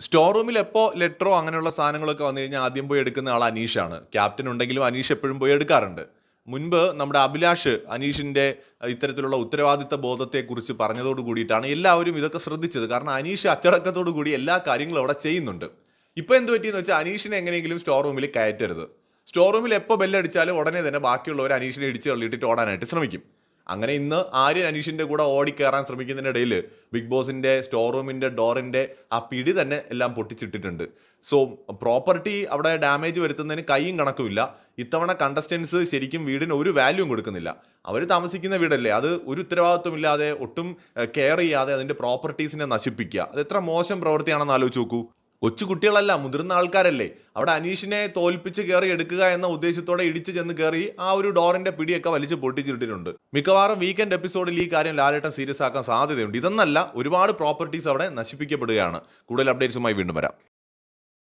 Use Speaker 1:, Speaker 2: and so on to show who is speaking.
Speaker 1: Store റൂമിൽ എപ്പോൾ ലെറ്ററോ അങ്ങനെയുള്ള സാധനങ്ങളൊക്കെ വന്നു കഴിഞ്ഞാൽ ആദ്യം പോയി എടുക്കുന്ന ആൾ അനീഷാണ്. ക്യാപ്റ്റൻ ഉണ്ടെങ്കിലും അനീഷ് എപ്പോഴും പോയി എടുക്കാറുണ്ട്. മുൻപ് നമ്മുടെ അഭിലാഷ് അനീഷിന്റെ ഇത്തരത്തിലുള്ള ഉത്തരവാദിത്ത ബോധത്തെക്കുറിച്ച് പറഞ്ഞതോട് കൂടിയിട്ടാണ് എല്ലാവരും ഇതൊക്കെ ശ്രദ്ധിച്ചത്. കാരണം അനീഷ് അച്ചടക്കത്തോടു കൂടി എല്ലാ കാര്യങ്ങളും അവിടെ ചെയ്യുന്നുണ്ട്. ഇപ്പൊ എന്ത് പറ്റിയെന്ന് വെച്ചാൽ അനീഷിനെ എങ്ങനെയെങ്കിലും സ്റ്റോർ റൂമിൽ കയറ്റരുത്. സ്റ്റോർ റൂമിൽ എപ്പോൾ ബെല്ലടിച്ചാലും ഉടനെ തന്നെ ബാക്കിയുള്ളവർ അനീഷിനെ ഇടിച്ച് തള്ളിയിട്ടിട്ട് ഓടാനായിട്ട് ശ്രമിക്കും. അങ്ങനെ ഇന്ന് ആര്യൻ അനീഷിന്റെ കൂടെ ഓടിക്കയറാൻ ശ്രമിക്കുന്നതിനിടയിൽ ബിഗ് ബോസിന്റെ സ്റ്റോർ റൂമിന്റെ ഡോറിന്റെ ആ പിടി തന്നെ എല്ലാം പൊട്ടിച്ചിട്ടിട്ടുണ്ട്. സോ പ്രോപ്പർട്ടി അവിടെ ഡാമേജ് വരുത്തുന്നതിന് കൈയും കണക്കുമില്ല. ഇത്തവണ കണ്ടസ്റ്റൻസ് ശരിക്കും വീടിന് ഒരു വാല്യൂം കൊടുക്കുന്നില്ല. അവർ താമസിക്കുന്ന വീടല്ലേ? അത് ഒരു ഉത്തരവാദിത്വമില്ലാതെ ഒട്ടും കെയർ ചെയ്യാതെ അതിന്റെ പ്രോപ്പർട്ടീസിനെ നശിപ്പിക്കുക. അത് എത്ര മോശം പ്രവൃത്തിയാണെന്ന് ആലോചിച്ച് നോക്കൂ. കൊച്ചു കുട്ടികളല്ല മുതിർന്ന ആൾക്കാരല്ലേ. അവിടെ അനീഷിനെ തോൽപ്പിച്ച് കയറി എടുക്കുക എന്ന ഉദ്ദേശത്തോടെ ഇടിച്ചു ചെന്ന് കയറി ആ ഒരു ഡോറിന്റെ പിടിയൊക്കെ വലിച്ചു പൊട്ടിച്ചിട്ടിട്ടുണ്ട്. മിക്കവാറും വീക്കെൻഡ് എപ്പിസോഡിൽ ഈ കാര്യം ലാലേട്ടൻ സീരിയസ് ആക്കാൻ സാധ്യതയുണ്ട്. ഇതെന്നല്ല ഒരുപാട് പ്രോപ്പർട്ടീസ് അവിടെ നശിപ്പിക്കപ്പെടുകയാണ്. കൂടുതൽ അപ്ഡേറ്റ്സുമായി വീണ്ടും വരാം.